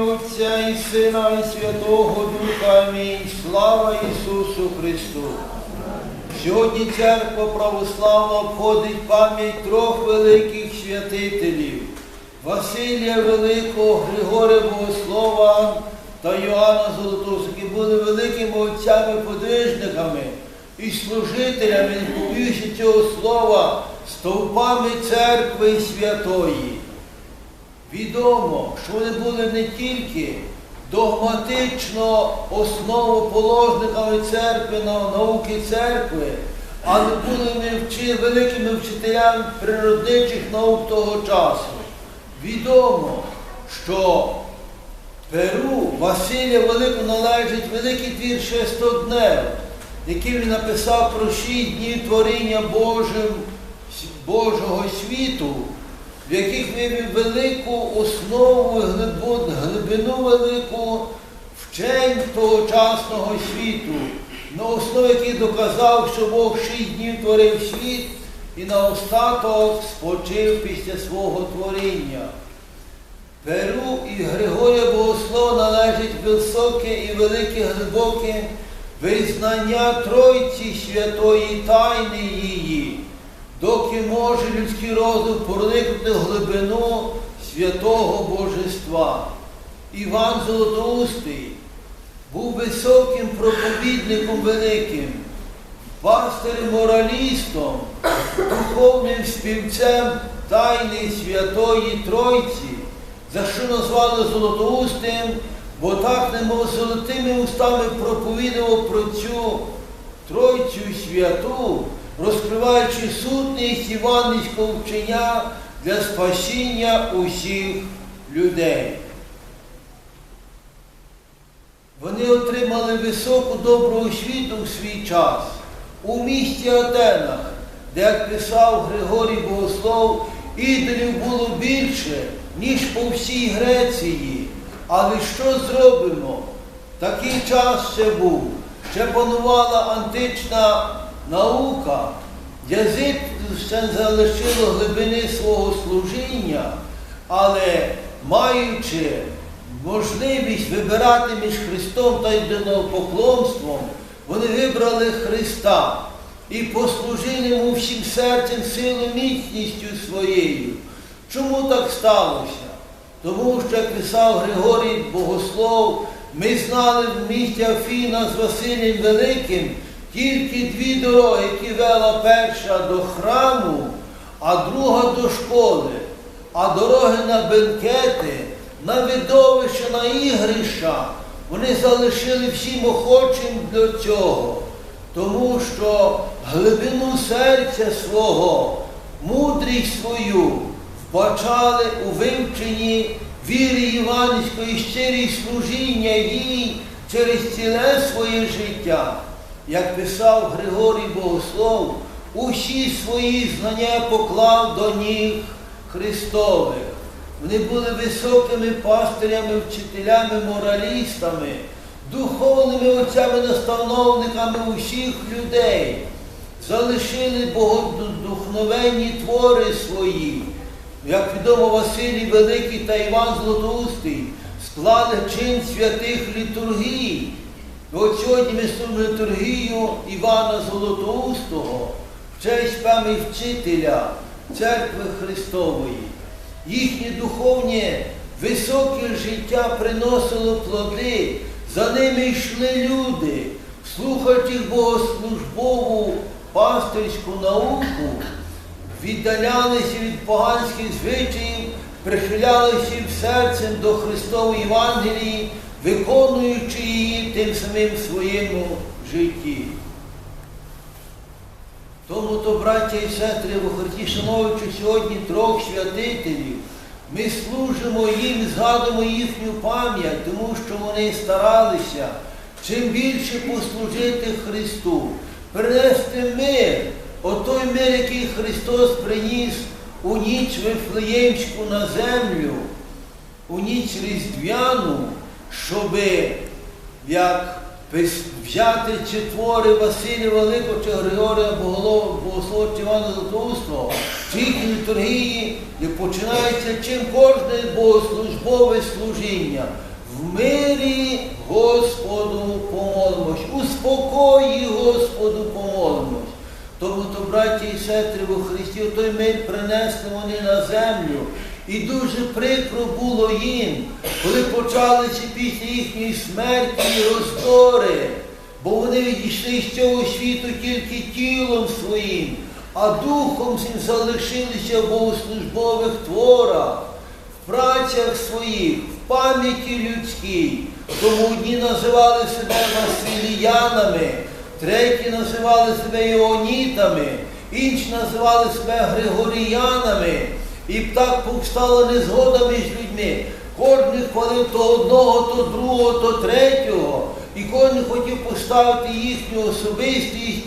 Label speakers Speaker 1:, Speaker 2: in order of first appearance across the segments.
Speaker 1: Отця і Сина, і Святого Духа. Амінь. Слава Ісусу Христу! Сьогодні церква православна обходить пам'ять трьох великих святителів Василія Великого, Григорія Богослова та Йоанна Золотого, які були великими отцями-подвижниками і служителями, побоюся цього слова, стовпами церкви святої. Відомо, що вони були не тільки догматично основоположниками церкви, науки церкви, але були великими вчителями природничих наук того часу. Відомо, що Перу Василія Великого належить великий твір шестоднев, який він написав про шість днів творіння Божим, Божого світу, в яких вивів велику основу, глибину велику вчень тогочасного світу, на основі яких доказав, що Бог шість днів творив світ і на остаток спочив після свого творіння. Перу і Григорія Богослова належить високе і велике глибоке визнання Тройці святої тайни її, доки може людський розум проникнути в глибину святого Божества. Іван Золотоустий був високим проповідником великим, пастирем моралістом, духовним співцем тайни Святої Тройці, за що назвали Золотоустим, бо так немов золотими устами проповідував про цю Тройцю святу, розкриваючи сутність Іванівського вчення для спасіння усіх людей. Вони отримали високу добру освіту в свій час у місті Атенах, де, як писав Григорій Богослов, ідолів було більше, ніж по всій Греції. Але що зробимо? Такий час ще був, ще панувала антична наука, язик ще залишило глибини свого служіння, але маючи можливість вибирати між Христом та єдинопоклонством, вони вибрали Христа і послужили йому всім серцем, силою, міцністю своєю. Чому так сталося? Тому що, як писав Григорій Богослов, ми знали в місті Афіна з Василієм Великим тільки дві дороги, які вела перша до храму, а друга до школи, а дороги на бенкети, на видовище, на ігрища, вони залишили всім охочим до цього, тому що глибину серця свого, мудрість свою вбачали у вивченні віри Іванівської щирість служіння їй через ціле своє життя. Як писав Григорій Богослов, усі свої знання поклав до ніг Христових. Вони були високими пастирями, вчителями, моралістами, духовними отцями-наставновниками усіх людей, залишили богодухновенні твори свої. Як відомо Василій Великий та Іван Златоустий склали чин святих літургій. І от сьогодні ми служимо літургію Івана Золотоустого в честь пам'ять вчителя Церкви Христової. Їхнє духовне високе життя приносило плоди, за ними йшли люди, слухаючи богослужбову пастирську науку, віддалялися від поганських звичаїв, прихилялися серцем до Христової Євангелії, виконуючи її тим самим в своєму житті. Тому то, браття і сестри, в Христі, шановуючи сьогодні трьох святителів, ми служимо їм, згадуємо їхню пам'ять, тому що вони старалися чим більше послужити Христу, принести мир, отой мир, який Христос приніс у ніч Вифлеємську на землю, у ніч Різдвяну, щоби як взяти чи твори Василія Великого чи Григорія Богослова чи Івана Златоустого, в їхній літургії, як починається чим кожне богослужбове служіння. В мирі Господу помолимось, у спокої Господу помолимось. Тому то, браті і сестри во Христі, той мир принесли вони на землю. І дуже прикро було їм, коли почалися після їхньої смерті і роздори, бо вони відійшли з цього світу тільки тілом своїм, а духом своїм залишилися в богослужбових творах, в працях своїх, в пам'яті людській. Тому одні називали себе Василіянами, треті називали себе Іонітами, інші називали себе Григоріянами. І так повстала незгода між людьми. Кожен хвалив то одного, то другого, то третього. І кожен хотів поставити їхню особистість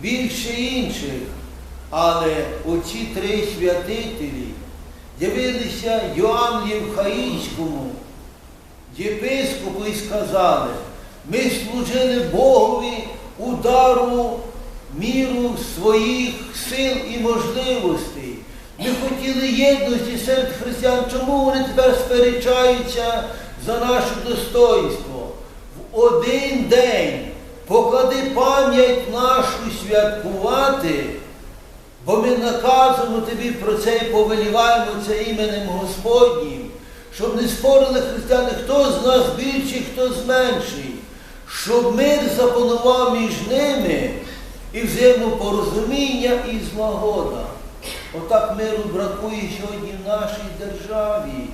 Speaker 1: більше інших. Але оці три святителі явилися Йоанну Євхаїнському, єпископу і сказали, ми служили Богові удару міру своїх сил і можливостей. Ми хотіли єдності серед християн. Чому вони тепер сперечаються за наше достоинство? В один день поклади пам'ять нашу святкувати, бо ми наказуємо тобі про це і повеліваємо це іменем Господнім, щоб не спорили християни, хто з нас більший, хто з менший, щоб мир запанував між ними і взаємопорозуміння і злагода. Отак миру бракує сьогодні в нашій державі.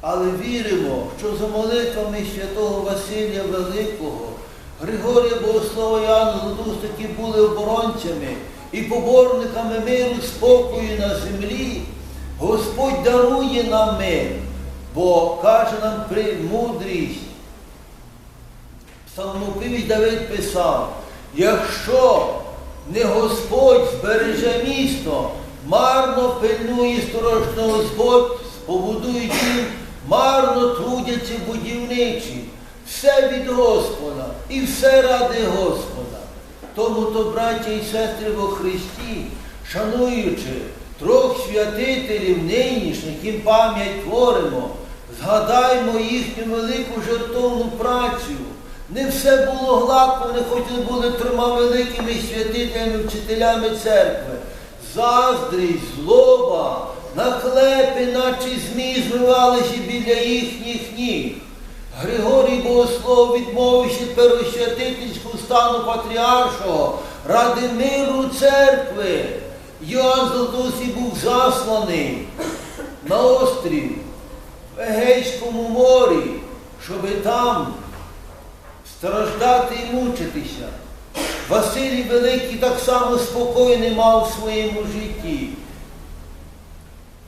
Speaker 1: Але віримо, що за молитвами святого Василія Великого, Григорія Богослова Іоанна Златоустики були оборонцями і поборниками миру, спокою на землі. Господь дарує нам мир, бо каже нам при мудрість. Псалмопівець Давид писав, якщо не Господь збереже місто, марно пильнує сторожно Господь, побудують їм, марно трудяться будівничі. Все від Господа і все ради Господа. Тому то, браття і сестри во Христі, шануючи трьох святителів нинішніх, їм пам'ять творимо, згадаймо їхню велику жертовну працю. Не все було гладко, вони хоч і були трьома великими святителями, вчителями церкви. Заздрість, злоба, наклепи, наче змі змивалися біля їхніх ніг. Григорій Богослов відмовився первосвятительського стану патріаршого ради миру церкви. Йоанн Золотоусій був засланий на острів в Егейському морі, щоби там страждати і мучитися. Василій Великий так само спокійний мав в своєму житті.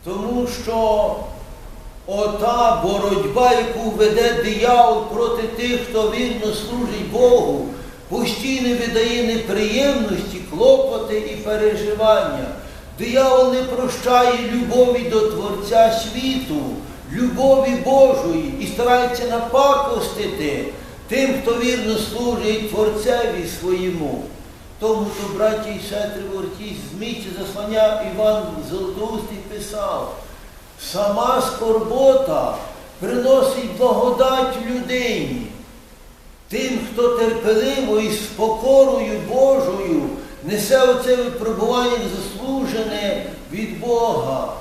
Speaker 1: Тому що ота боротьба, яку веде диявол проти тих, хто вірно служить Богу, постійно видає неприємності, клопоти і переживання. Диявол не прощає любові до Творця світу, любові Божої і старається напакостити тим, хто вірно служить Творцеві своєму. Тому то, браті і сестри Вортій, з місця заслання Іван Золотоустий писав, сама скорбота приносить благодать людині. Тим, хто терпеливо і з покорою Божою несе оце випробування заслужене від Бога.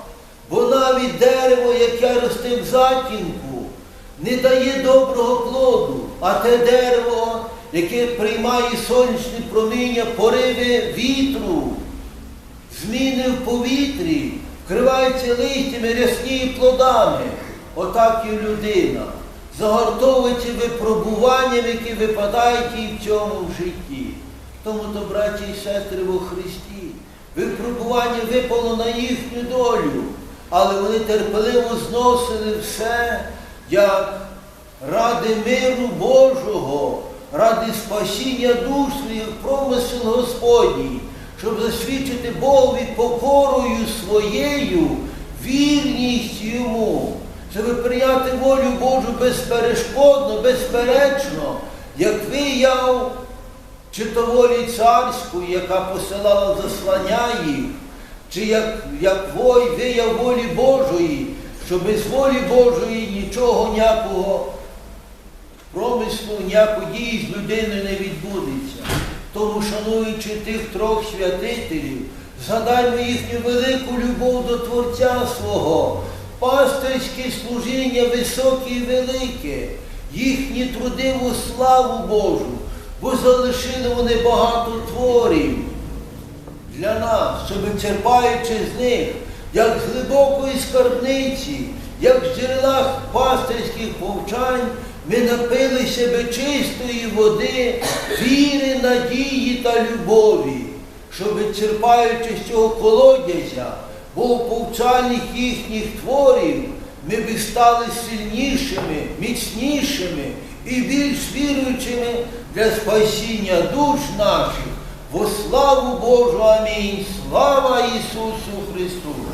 Speaker 1: Бо навіть дерево, яке росте в затінку, не дає доброго плоду, а те дерево, яке приймає сонячне проміння, пориви вітру, зміни в повітрі, вкривається листями, рясніє плодами. Отак і людина. Загортовується випробуванням, які випадають їй в цьому житті. Тому то, браті і сестри во Христі, випробування випало на їхню долю, але вони терпеливо зносили все, як ради миру Божого, ради спасіння душ своїх, промисел Господній, щоб засвідчити Богові покорою своєю, вірність йому, щоб прийняти волю Божу безперешкодно, безперечно, як вияв чи то волі царської, яка посилала заслання їх, чи як, як вой вияв волі Божої, що без волі Божої нічого ніякого промислу, ніякої дії з людиною не відбудеться. Тому, шануючи тих трьох святителів, згадаймо їхню велику любов до Творця свого, пастирське служіння високе і велике, їхні труди у славу Божу, бо залишили вони багато творів для нас, щоб черпаючи з них, як з глибокої скарбниці, як з джерела пастирських повчань, ми напилися би чистої води, віри, надії та любові, щоб черпаючи з цього колодязя, бо у повчальних їхніх творів ми би стали сильнішими, міцнішими і більш віруючими для спасіння душ наших. Во славу Божу, амінь. Слава Ісусу Христу!